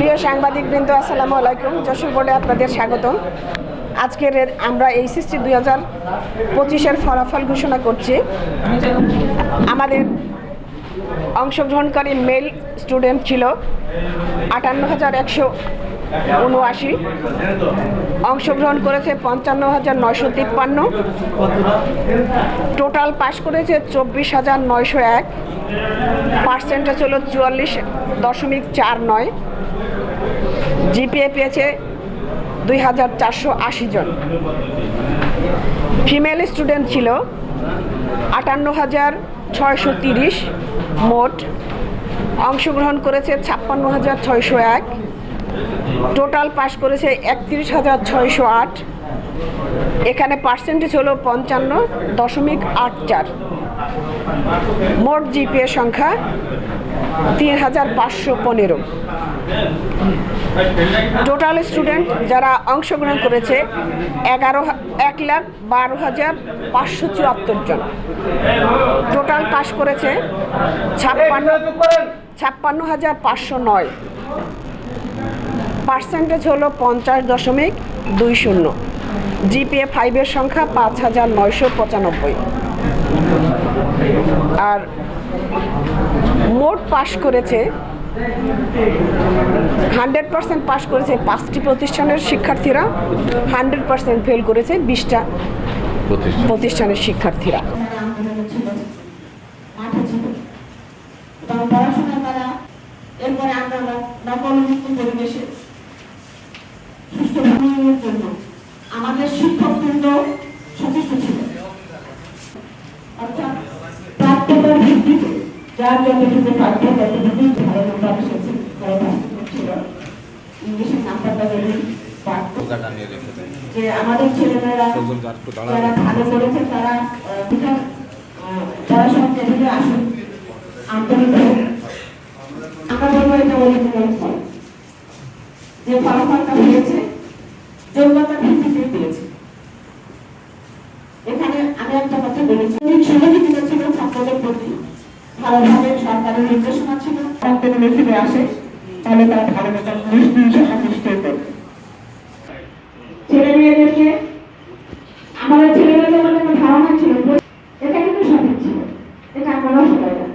প্রিয় সাংবাদিক বৃন্দ আসসালামু আলাইকুম। যশোর বোর্ডে আপনাদের স্বাগতম। আজকের আমরা এইচএসসি দুই হাজার পঁচিশের ফলাফল ঘোষণা করছি। আমাদের অংশগ্রহণকারী মেল স্টুডেন্ট ছিল আটান্ন হাজার একশো উনআশি অংশগ্রহণ করেছে পঞ্চান্ন হাজার নয়শো তিপ্পান্ন। টোটাল পাশ করেছে চব্বিশ হাজার নয়শো এক। পার্সেন্টেজ হলো চুয়াল্লিশ দশমিক চার নয়। জিপিএ পেয়েছে দুই হাজার চারশো আশি জন। ফিমেল স্টুডেন্ট ছিল আটান্ন হাজার ছয়শো তিরিশ। মোট অংশগ্রহণ করেছে ছাপ্পান্ন হাজার ছয়শো এক। টোটাল পাস করেছে একত্রিশ হাজার ছয়শো আট। এখানে পার্সেন্টেজ হলো পঞ্চান্ন দশমিক আট চার। মোট জিপিএ সংখ্যা তিন হাজার পাঁচশো পনেরো। টোটাল স্টুডেন্ট যারা অংশগ্রহণ করেছে এগারো, এক লাখ বারো হাজার পাঁচশো চুয়াত্তর জন। টোটাল পাস করেছে ছাপ্পান্ন ছাপ্পান্ন হাজার পাঁচশো নয়। পার্সেন্টেজ হলো পঞ্চাশ দশমিক দুই শূন্য। জিপিএ ফাইভের সংখ্যা পাঁচ হাজার নয়শো পঁচানব্বই। আর মোট পাশ করেছে হান্ড্রেড পার্সেন্ট পাস করেছে পাঁচটি প্রতিষ্ঠানের শিক্ষার্থীরা হান্ড্রেড পার্সেন্ট ফেল করেছে বিশটা প্রতিষ্ঠানের শিক্ষার্থীরা। পড়াশোনা তারা এরপরে আমরা নকল মুক্ত পরিবেশে উন্নয়নের জন্য আমাদের শিক্ষকবৃন্দ সচেষ্ট ছিল অর্থাৎ প্রাপ্যতার ভিত্তিতে যার যতটুকু প্রাপ্য ততটুকুই ভালো নাম্বার এসেছে তারা ছিল ইংলিশের নাম্বারটা যে আমাদের ছেলেমেয়েরা যার ভালো করেছে তারা যারা সব টেবিলে আসুন। আন্তরিক আমরা বলব এটা ফল। যে ফলাফলটা হয়েছে পেয়েছে এখানে আমি একটা কথা বলেছি সহযোগিতা ছিল ছাত্রদের প্রতি ভালোভাবে সরকারের নির্দেশনা ছিল। ফিরে আসে, তাহলে তারা ভালো মতো নিশ্চয়ই নিশ্চয় করবে ছেলে মেয়েদেরকে আমাদের ছেলে মেয়েদের মধ্যে একটা ধারণা ছিল এটা কিন্তু সঠিক ছিল এটা আমরাও সবাই জানি